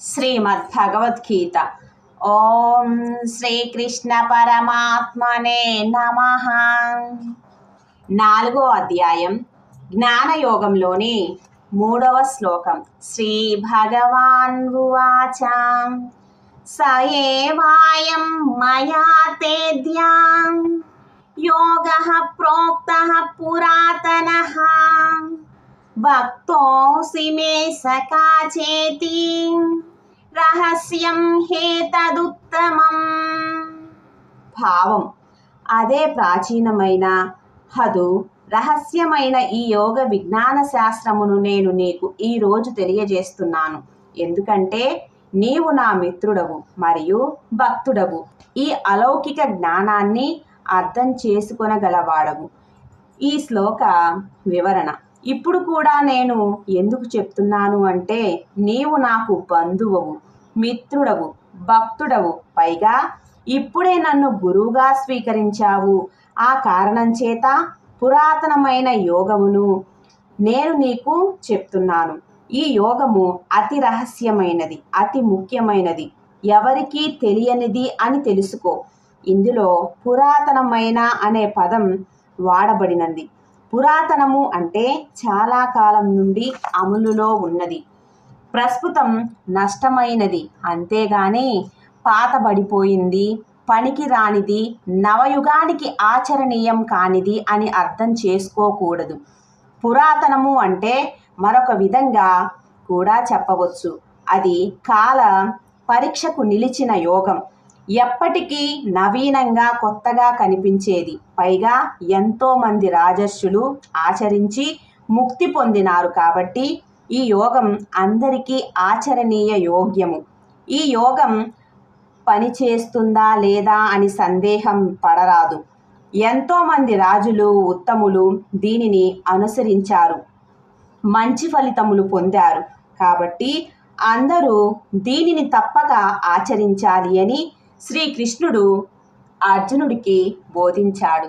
శ్రీమద్భగవద్గీత ఓం శ్రీకృష్ణ పరమాత్మనే నమ నాలుగో అధ్యాయం జ్ఞానయోగంలోని మూడవ శ్లోకం శ్రీ భగవాన్ ఉవాచ సయేవాయం మయా తేద్యా యోగ ప్రోక్త పురాతన। భక్తోసి మే సకా చేతి రహస్యం హేతదుత్తమం భావం. అదే ప్రాచీనమైన హదు రహస్యమైన ఈ యోగ విజ్ఞాన శాస్త్రమును నేను నీకు ఈరోజు తెలియజేస్తున్నాను. ఎందుకంటే నీవు నా మిత్రుడవు మరియు భక్తుడవు. ఈ అలౌకిక జ్ఞానాన్ని అర్థం చేసుకొనగలవాడవు. ఈ శ్లోక వివరణ. ఇప్పుడు కూడా నేను ఎందుకు చెప్తున్నాను అంటే నీవు నాకు బంధువవు మిత్రుడవు భక్తుడవు. పైగా ఇప్పుడే నన్ను గురువుగా స్వీకరించావు. ఆ కారణం చేత పురాతనమైన యోగమును నేను నీకు చెప్తున్నాను. ఈ యోగము అతి రహస్యమైనది అతి ముఖ్యమైనది. ఎవరికీ తెలియనిది అని తెలుసుకో. ఇందులో పురాతనమైన అనే పదం వాడబడినది. పురాతనము అంటే చాలా కాలం నుండి అమలులో ఉన్నది. ప్రస్తుతం నష్టమైనది. అంతేగాని పాతబడిపోయింది. పనికి రానిది. నవయుగానికి ఆచరణీయం కానిది అని అర్థం చేసుకోకూడదు. పురాతనము అంటే మరొక విధంగా కూడా చెప్పవచ్చు. అది కాల పరీక్షకు నిలిచిన యోగం. ఎప్పటికీ నవీనంగా కొత్తగా కనిపించేది. పైగా ఎంతోమంది రాజర్షులు ఆచరించి ముక్తి పొందినారు కాబట్టి ఈ యోగం అందరికీ ఆచరణీయ యోగ్యము. ఈ యోగం పనిచేస్తుందా లేదా అని సందేహం పడరాదు. ఎంతోమంది రాజులు ఉత్తములు దీనిని అనుసరించారు. మంచి ఫలితములు పొందారు. కాబట్టి అందరూ దీనిని తప్పక ఆచరించాలి అని శ్రీకృష్ణుడు అర్జునుడికి బోధించాడు.